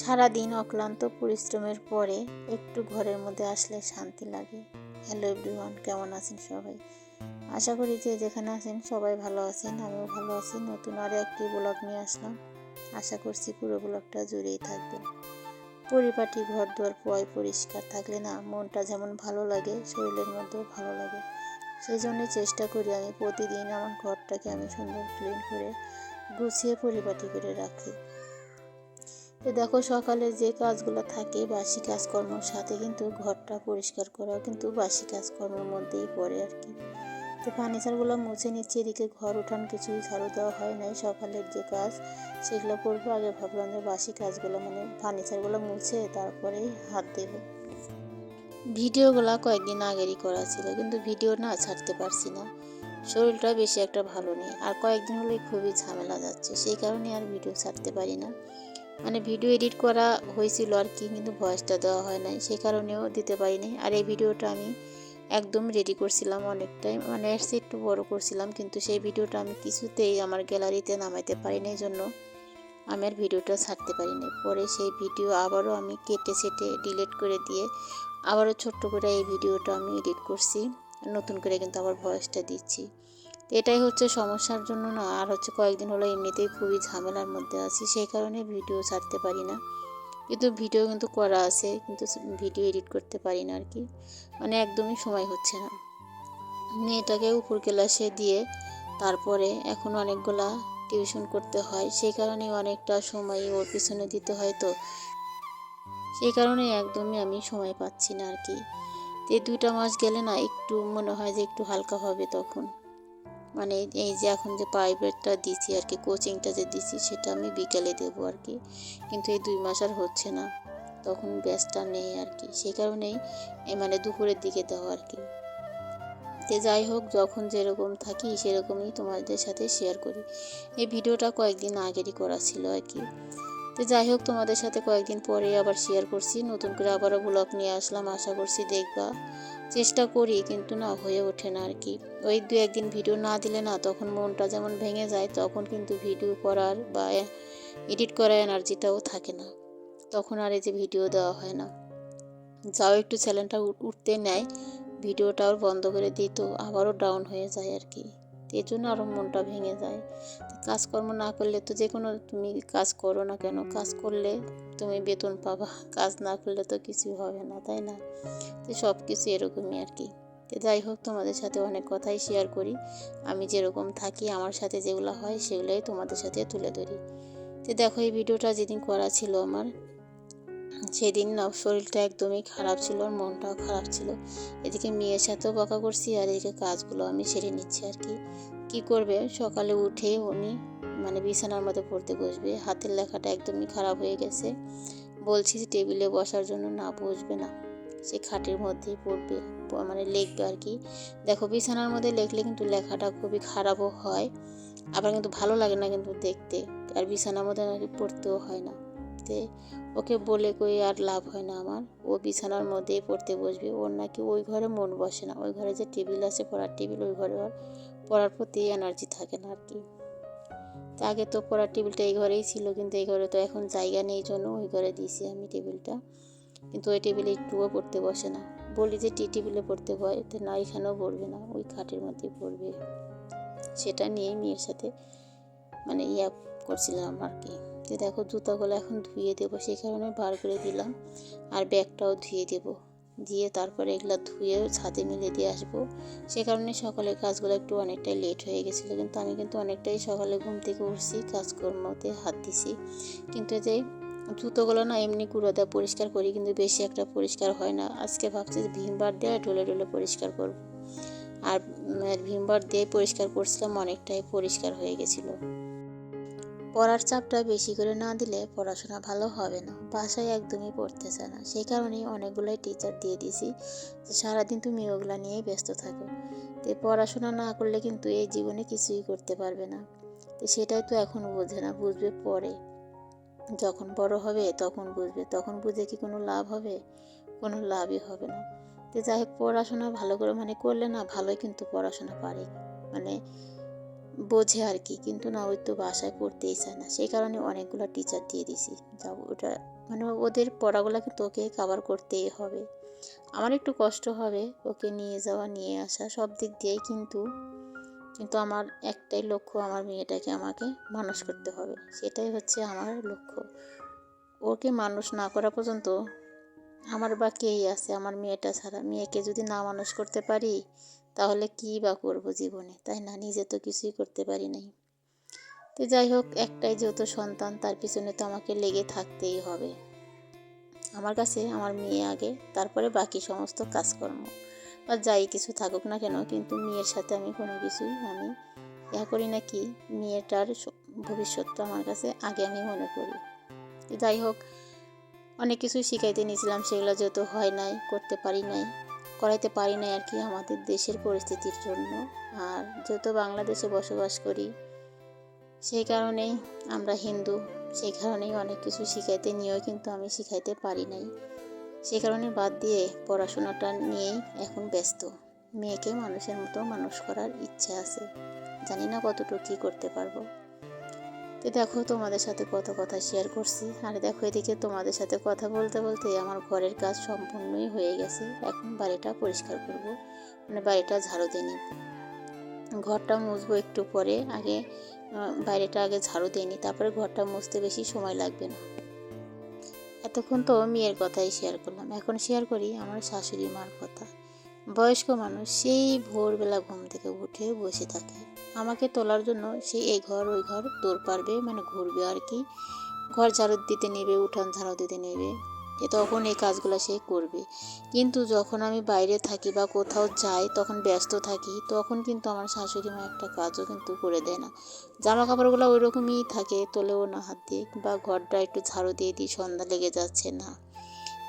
সারাদিন অক্লান্ত পরিশ্রমের পরে একটু ঘরের মধ্যে আসলে শান্তি লাগে। হ্যালো এভরিওয়ান কেমন আছেন সবাই? আশা করি যে যেখানে আছেন সবাই ভালো আছেন, আমিও ভালো আছি। নতুন আরও একটি ব্লগ নিয়ে আসলাম। আশা করছি পুরো ব্লগটা জুড়েই থাকবে পরিপাটি ঘর দুয়ার পয় পরিষ্কার থাকলে না মনটা যেমন ভালো লাগে, শরীরের মধ্যেও ভালো লাগে। সেই জন্য চেষ্টা করি আমি প্রতিদিন আমার ঘরটাকে আমি সুন্দর ক্লিন করে গুছিয়ে পরিপাটি করে রাখি। তো দেখো সকালে যে কাজগুলো থাকে, বাসি কাজকর্মের সাথে কিন্তু ঘরটা পরিষ্কার করাও কিন্তু বাসি কাজকর্মের মধ্যেই পড়ে আর কি। তো ফার্নিচারগুলো মুছে নিচ্ছি, এদিকে ঘর উঠান কিছুই ঝাড়ু দেওয়া হয় নাই। সকালের যে কাজ, সেগুলো করব আগে ভাবলাম যে বাসি কাজগুলো মানে ফার্নিচারগুলো মুছে তারপরেই হাত দেবো। ভিডিওগুলো কয়েকদিন আগেরই করা ছিল, কিন্তু ভিডিও না ছাড়তে পারছি না। শরীরটা বেশি একটা ভালো নেই। আর কয়েকদিন হলেই খুবই ঝামেলা যাচ্ছে, সেই কারণে আর ভিডিও ছাড়তে পারি না। মানে ভিডিও এডিট করা হয়েছিল আর কি কিন্তু ভয়েসটা দেওয়া হয় নাই, সেই কারণেও দিতে পারিনি। আর এই ভিডিওটা আমি একদম রেডি করছিলাম অনেকটাই মানে চেয়ে একটু বড় করছিলাম, কিন্তু সেই ভিডিওটা আমি কিছুতেই আমার গ্যালারিতে নামাইতে পারিনি জন্য আমি আর ভিডিওটা ছাড়তে পারিনি। পরে সেই ভিডিও আবারও আমি কেটে সেটে ডিলিট করে দিয়ে আবারও ছোট্ট করে এই ভিডিওটা আমি এডিট করছি, নতুন করে কিন্তু আবার ভয়েসটা দিচ্ছি। এটাই হচ্ছে সমস্যার জন্য না, আর হচ্ছে কয়েকদিন হলো এমনিতেই খুবই ঝামেলার মধ্যে আছি, সেই কারণে ভিডিও ছাড়তে পারি না। কিন্তু ভিডিও কিন্তু করা আছে, কিন্তু ভিডিও এডিট করতে পারি না আর কি মানে একদমই সময় হচ্ছে না। মেয়েটাকে উপর ক্লাসে দিয়ে তারপরে এখন অনেকগুলা টিউশন করতে হয়, সেই কারণে অনেকটা সময় ওর পিছনে দিতে হয় তো। সেই কারণে একদমই আমি সময় পাচ্ছি না আর কি এই দুইটা মাস গেলে না একটু মনে হয় যে একটু হালকা হবে তখন। মানে এই যে এখন যে প্রাইভেটটা দিছি আর কি কোচিংটা যে দিছি সেটা আমি বিকেলে দেবো আর কি। কিন্তু এই দুই মাস আর হচ্ছে না। তখন ব্যাসটা নেই আর কি। সেই কারণেই মানে দুপুরের দিকে দেওয়া আর কি। তো যাই হোক, যখন যেরকম থাকি সেরকমই তোমাদের সাথে শেয়ার করি। এই ভিডিওটা কয়েকদিন আগেরই করা ছিল আর কি। তো যাই হোক, তোমাদের সাথে কয়েকদিন পরে আবার শেয়ার করছি। নতুন করে আবারও ব্লগ নিয়ে আসলাম। আশা করছি দেখবা। চেষ্টা করি, কিন্তু না, হয়ে ওঠে না আর কি ওই দু একদিন ভিডিও না দিলে না, তখন মনটা যেমন ভেঙে যায়, তখন কিন্তু ভিডিও করার বা এডিট করার এনার্জিটাও থাকে না। তখন আর এই যে ভিডিও দেওয়া হয় না। যাও একটু চ্যানেলটা উঠতে নেয় ভিডিওটাও বন্ধ করে দিত আবারও ডাউন হয়ে যায় আর কি এর জন্য আরও মনটা ভেঙে যায়। কাজকর্ম না করলে তো যে কোনো তুমি কাজ করো না কেন? কাজ করলে তুমি বেতন পাবা, কাজ না করলে তো কিছু হবে না, তাই না? তো সব কিছু এরকমই আর কি। তো যাই হোক, তোমাদের সাথে অনেক কথাই শেয়ার করি। আমি যেরকম থাকি, আমার সাথে যেগুলো হয়, সেগুলোই তোমাদের সাথে তুলে ধরি। তো দেখো, এই ভিডিওটা যেদিন করা ছিল আমার, সেদিন শরীরটা একদমই খারাপ ছিল আর মনটাও খারাপ ছিল। এদিকে মেয়ের সাথেও বকা করছি আর এদিকে কাজগুলো আমি সেরে নিচ্ছি আর কি। কি করবে? সকালে উঠে উনি মানে বিছানার মধ্যে পড়তে বসবে। হাতের লেখাটা একদমই খারাপ হয়ে গেছে। বলছি যে টেবিলে বসার জন্য না বসবে না। সে খাটের মধ্যেই পড়বে মানে লিখবে আর কি। দেখো, বিছানার মধ্যে লেখলে কিন্তু লেখাটা খুবই খারাপও হয়। আবার কিন্তু ভালো লাগে না কিন্তু দেখতে। আর বিছানার মধ্যে নাকি পড়তেও হয় না। তে ওকে বলে কই আর লাভ হয় না আমার। ও বিছানার মধ্যেই পড়তে বসবে। ওর নাকি ওই ঘরে মন বসে না। ওই ঘরে যে টেবিল আছে, পড়ার টেবিল, ওই ঘরে ওর পড়ার প্রতি এনার্জি থাকে না আর কি তা আগে তো পড়ার টেবিলটা এই ঘরেই ছিল, কিন্তু এই ঘরে তো এখন জায়গা নেই জন্য ওই ঘরে দিয়েছি আমি টেবিলটা। কিন্তু ওই টেবিলে একটুও পড়তে বসে না। বলি যে টি টেবিলে পড়তে হয় তো না এখানেও পড়বে না, ওই খাটের মধ্যেই পড়বে। সেটা নিয়ে মেয়ের সাথে মানে ইয়া করছিলাম আর কি যে দেখো জুতাগুলো এখন ধুয়ে দেবো, সেই কারণে বার করে দিলাম। আর ব্যাগটাও ধুয়ে দেবো। দিয়ে তারপরে এগুলো ধুয়ে ছাদে মিলে দিয়ে আসব। সে কারণে সকালে কাজগুলো একটু অনেকটাই লেট হয়ে গেছিল। কিন্তু আমি কিন্তু অনেকটাই সকালে ঘুম থেকে উঠছি, কাজকর্মতে হাত দিছি। কিন্তু যে জুতোগুলো না এমনি গুঁড়ো দেওয়া পরিষ্কার করি, কিন্তু বেশি একটা পরিষ্কার হয় না। আজকে ভাবছি যে ভীমবার দিয়ে ঢলে ঢলে পরিষ্কার করব। আর ভীমবার দিয়ে পরিষ্কার করছিলাম অনেকটাই পরিষ্কার হয়ে গেছিল। পড়ার চাপটা বেশি করে না দিলে পড়াশোনা ভালো হবে না। বাসায় একদমই পড়তে চায় না। সেই কারণেই অনেকগুলোই টিচার দিয়ে দিছি যে, সারাদিন তুমি ওগুলা নিয়েই ব্যস্ত থাকো। তো পড়াশোনা না করলে কিন্তু এই জীবনে কিছুই করতে পারবে না। তো সেটাই তো এখন বোঝে না, বুঝবে পরে। যখন বড় হবে তখন বুঝবে, তখন বুঝে কি কোনো লাভ হবে? কোনো লাভই হবে না। তো যাই হোক পড়াশোনা ভালো করে মানে করলে না ভালোই কিন্তু পড়াশোনা পারে। মানে বোঝে আর কি কিন্তু না, ওই তো বাসায় পড়তেই চায় না। সেই কারণে অনেকগুলো টিচার দিয়ে দিছি। যাব ওটা মানে ওদের পড়াগুলো কিন্তু ওকে কাভার করতেই হবে। আমার একটু কষ্ট হবে ওকে নিয়ে যাওয়া, নিয়ে আসা, সব দিক দিয়েই কিন্তু কিন্তু আমার একটাই লক্ষ্য আমার মেয়েটাকে আমাকে মানুষ করতে হবে। সেটাই হচ্ছে আমার লক্ষ্য। ওকে মানুষ না করা পর্যন্ত আমার বা কেই আছে? আমার মেয়েটা ছাড়া মেয়েকে যদি না মানুষ করতে পারি, তাহলে কী বা করব জীবনে? তাই না? নিজে তো কিছুই করতে পারি নাই। তো যাই হোক, একটাই যেহেতু সন্তান, তার পিছনে তো আমাকে লেগে থাকতেই হবে। আমার কাছে, আমার মেয়ে আগে, তারপরে বাকি সমস্ত কাজকর্ম। বা যাই কিছু থাকুক না কেন, কিন্তু মেয়ের সাথে আমি কোনো কিছুই, আমি ইয়া করি না কি, মেয়েটার ভবিষ্যৎটা আমার কাছে আগে আমি মনে করি। যাই হোক অনেক কিছুই শিখাইতে নিয়েছিলাম, সেগুলো যেহেতু হয় নাই, করতে পারি নাই, করাইতে পারি নাই আর কি আমাদের দেশের পরিস্থিতির জন্য। আর যেহেতু বাংলাদেশে বসবাস করি, সেই কারণেই আমরা হিন্দু, সেই কারণেই অনেক কিছু শিখাইতে নিয়েও কিন্তু আমি শিখাইতে পারি নাই। সেই কারণে বাদ দিয়ে পড়াশোনাটা নিয়েই এখন ব্যস্ত। মেয়েকে মানুষের মতো মানুষ করার ইচ্ছা আছে। জানি না কতটুকু কী করতে পারব। তো দেখো তোমাদের সাথে কত কথা শেয়ার করছি। আর দেখো এদিকে তোমাদের সাথে কথা বলতে বলতে আমার ঘরের কাজ সম্পূর্ণই হয়ে গেছে। এখন বাড়িটা পরিষ্কার করব। মানে বাড়িটা ঝাড়ু দিয়ে নিব। ঘরটা মুছবো একটু পরে। আগে বাইরেটা আগে ঝাড়ু দিইনি তারপরে ঘরটা মুছতে বেশি সময় লাগবে না। এতক্ষণ তো মেয়ের কথাই শেয়ার করলাম। এখন শেয়ার করি আমার শাশুড়ি মার কথা। বয়স্ক মানুষ সেই ভোরবেলা ঘুম থেকে উঠে বসে থাকে। আমাকে তোলার জন্য সে এই ঘর, ওই ঘর দৌড় পারবে মানে ঘুরবে আর কি। ঘর ঝাড়ু দিতে নেবে, উঠান ঝাড়ু দিতে নেবে। এ তখন এই কাজগুলো সে করবে। কিন্তু যখন আমি বাইরে থাকি বা কোথাও যাই, তখন ব্যস্ত থাকি, তখন কিন্তু আমার শাশুড়ি মা একটা কাজও কিন্তু করে দেয় না। জামা কাপড়গুলো ওই রকমই থাকে, তোলেও না হাত দিয়ে, বা ঘরটা একটু ঝাড়ু দিয়ে দিই, সন্ধ্যা লেগে যাচ্ছে না।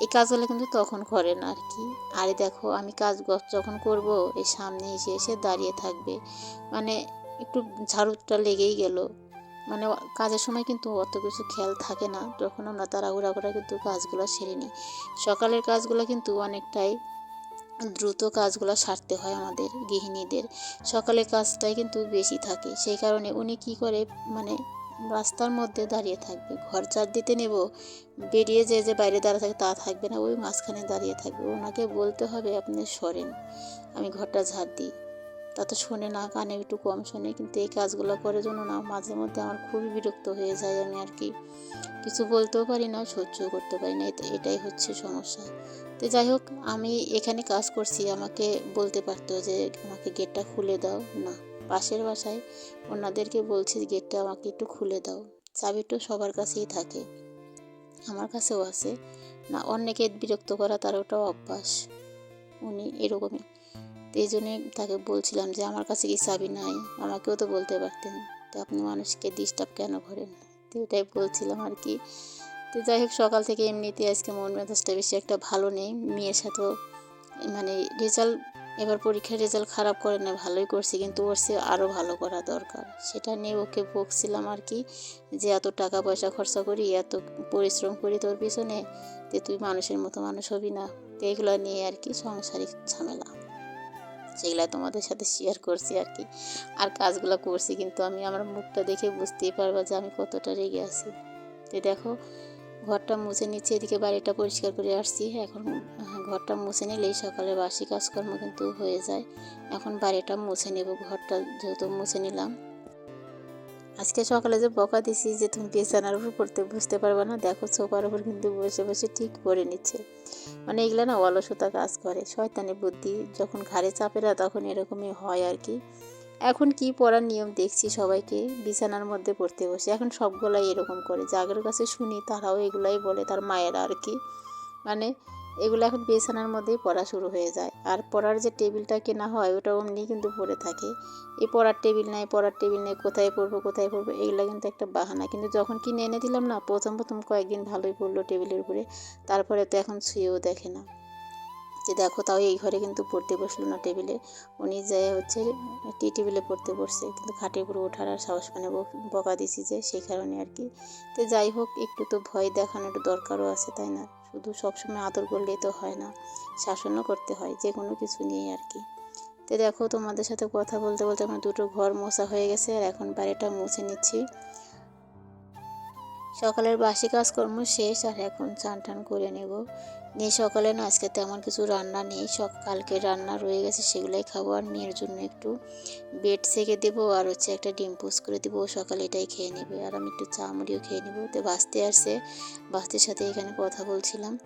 এই কাজগুলো কিন্তু তখন করে না আর কি আরে দেখো, আমি কাজ যখন করব এই সামনে এসে এসে দাঁড়িয়ে থাকবে। মানে একটু ঝাড়ুটা লেগেই গেল। মানে কাজের সময় কিন্তু অত কিছু খেয়াল থাকে না। তখন আমরা তাড়াহুড়া করে কিন্তু কাজগুলো সেরে নিই। সকালের কাজগুলো কিন্তু অনেকটাই দ্রুত কাজগুলো সারতে হয় আমাদের গৃহিণীদের। সকালের কাজটাই কিন্তু বেশি থাকে। সেই কারণে উনি কি করে মানে রাস্তার মধ্যে দাঁড়িয়ে থাকবে। ঘর চার দিতে নেব, বেরিয়ে যে যে বাইরে দাঁড়া থাকে তা থাকবে না, ওই মাঝখানে দাঁড়িয়ে থাকবে। ওনাকে বলতে হবে আপনি সরেন, আমি ঘরটা ঝাড় দিই। তা তো শোনে না, কানে একটু কম শোনে, কিন্তু এই কাজগুলো করার জন্য না, মাঝে মধ্যে আমার খুবই বিরক্ত হয়ে যায় আমি আর কি। কিছু বলতেও পারি না, সহ্যও করতে পারি না এটা- এটাই হচ্ছে সমস্যা। তো যাই হোক, আমি এখানে কাজ করছি, আমাকে বলতে পারতো যে আমাকে গেটটা খুলে দাও, না। পাশের বাসায় ওনাদেরকে বলছি, গেটটা আমাকে একটু খুলে দাও। চাবি তো সবার কাছেই থাকে। আমার কাছেও আছে। না, অন্যকে বিরক্ত করা তার ওটাও অভ্যাস। উনি এরকমই। তো এই জন্যে তাকে বলছিলাম যে, আমার কাছে কি চাবি নাই? আমাকেও তো বলতে পারতেন। তো আপনি মানুষকে ডিস্টার্ব কেন করেন? তো এটাই বলছিলাম আর কি। তো যাই হোক, সকাল থেকে এমনিতে আজকে মন মেজাজটা বেশি একটা ভালো নেই। মেয়ের সাথেও মানে রেজাল্ট এবার পরীক্ষার রেজাল্ট খারাপ করে না ভালোই করছি, কিন্তু ওর সে আরও ভালো করা দরকার। সেটা নিয়ে ওকে বকছিলাম আর কি, যে এত টাকা পয়সা খরচা করি, এত পরিশ্রম করি তোর পিছনে যে তুই মানুষের মতো মানুষ হবি না। তো নিয়ে আর কি সাংসারিক ঝামেলা। সেগুলো তোমাদের সাথে শেয়ার করছি আর কি। আর কাজগুলো করছি, কিন্তু আমি আমার মুখটা দেখে বুঝতেই পারবা যে আমি কতটা রেগে আছি। তো দেখো ঘরটা মুছে নিচ্ছে, এদিকে বাড়িটা পরিষ্কার করে আসছি। এখন ঘরটা মুছে নিলেই সকালে বাসি কাজকর্ম কিন্তু হয়ে যায়। এখন বাড়িটা মুছে নেব, ঘরটা যেহেতু মুছে নিলাম। আজকে সকালে যে বকা দিছি যে তুমি বিছানার উপর পড়তে বুঝতে পারবে না, দেখো সোফার উপর কিন্তু বসে বসে ঠিক পড়ে নিচ্ছে। মানে এগুলো না অলসতা কাজ করে শয়তানি বুদ্ধি। যখন ঘাড়ে চাপে না, তখন এরকমই হয় আর কি। এখন কি পড়ার নিয়ম দেখছি সবাইকে? বিছানার মধ্যে পড়তে বসে। এখন সবগুলাই এরকম করে। যাদের কাছে শুনি তারাও এগুলাই বলে, তার মায়েরা আর কি। মানে এগুলো এখন বিছানার মধ্যেই পড়া শুরু হয়ে যায়। আর পড়ার যে টেবিলটা কেনা হয় ওটা অমনি কিন্তু পড়ে থাকে। এই পড়ার টেবিল নাই, পড়ার টেবিল নেই, কোথায় পড়ব কোথায় পড়ব, এগুলো কিন্তু একটা বাহানা। কিন্তু যখন কিনে এনে দিলাম না, প্রথম প্রথম কয়েকদিন ভালোই পড়ল টেবিলের উপরে। তারপরে তো এখন শুয়েও দেখে না। যে দেখো তাও এই ঘরে কিন্তু পড়তে বসল না টেবিলে। উনি যে হচ্ছে টি টেবিলে পড়তে বসছে, কিন্তু খাটের উপরে ওঠার আর সাহস মানে বকা দিছি যে সেই কারণে আর কি। তো যাই হোক, একটু তো ভয় দেখানোর দরকারও আছে, তাই না? শুধু সবসময় আদর করলেই তো হয় না, শাসনও করতে হয়, যে কোনো কিছু নিয়ে আর কি। তো দেখো তোমাদের সাথে কথা বলতে বলতে আমার দুটো ঘর মোছা হয়ে গেছে, আর এখন বাড়িটা মুছে নিচ্ছি। সকালের বাসি কাজকর্ম শেষ আর এখন চান টান করে নেব। নিয়ে সকালে না, আজকে তেমন কিছু রান্না নেই। সব কালকে রান্না রয়ে গেছে, সেগুলোই খাব আর মেয়ের জন্য একটু বেড সেকে দেবো আর হচ্ছে একটা ডিম পোস করে দেবো। সকালে এটাই খেয়ে নেবে আর আমি একটু চা মুড়িও খেয়ে নেব। তো বাঁচতে আসছে বাঁচতের সাথে এখানে কথা বলছিলাম।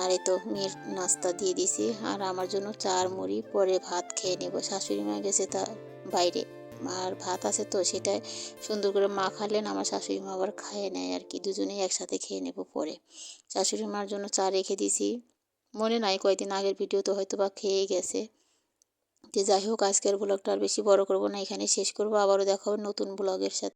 আর এই তো মেয়ের নাস্তা দিয়ে দিছি আর আমার জন্য চা আর মুড়ি, পরে ভাত খেয়ে নেব। শাশুড়ি মা গেছে তা বাইরে। আর ভাত আছে তো সেটাই সুন্দর করে মা খালেন আমার শাশুড়ি মা আবার খাইয়ে নেয় আর কি। দুজনেই একসাথে খেয়ে নেব পরে। শাশুড়ি মার জন্য চা রেখে দিছি। মনে নাই কয়েকদিন আগের ভিডিও তো হয়তো বা খেয়ে গেছে। যে যাই হোক, আজকের ব্লগটা আর বেশি বড় করব না এখানে শেষ করব। আবারও দেখা হবে নতুন ব্লগের সাথে।